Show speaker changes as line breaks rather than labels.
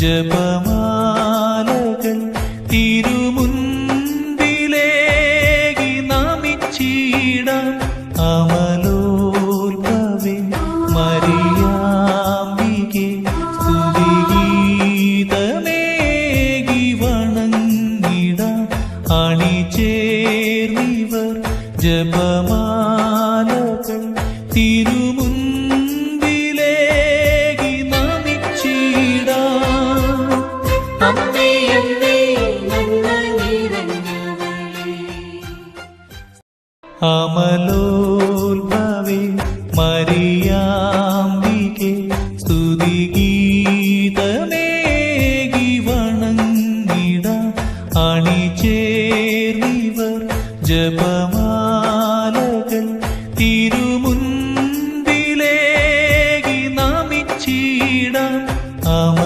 ജപമാലകൾ തിരുമുന്തിലേകി നമിച്ചിടാം. അമലോൽഭവി മരിയാമ്പികെ സ്തുതിഗീതമേകി വണങ്ങിടാം. അണിചേർന്നിവർ ജപമാലകൾ തിരുമുൻപിലേകി അമലോത്ഭവേ മരിയാംബികെ സ്തുതിഗീതമേകി വണങ്ങിട അണിചേർന്നിവർ ജപമാലകൾ തിരുമുൻപിലേകി നമിച്ചിട അമ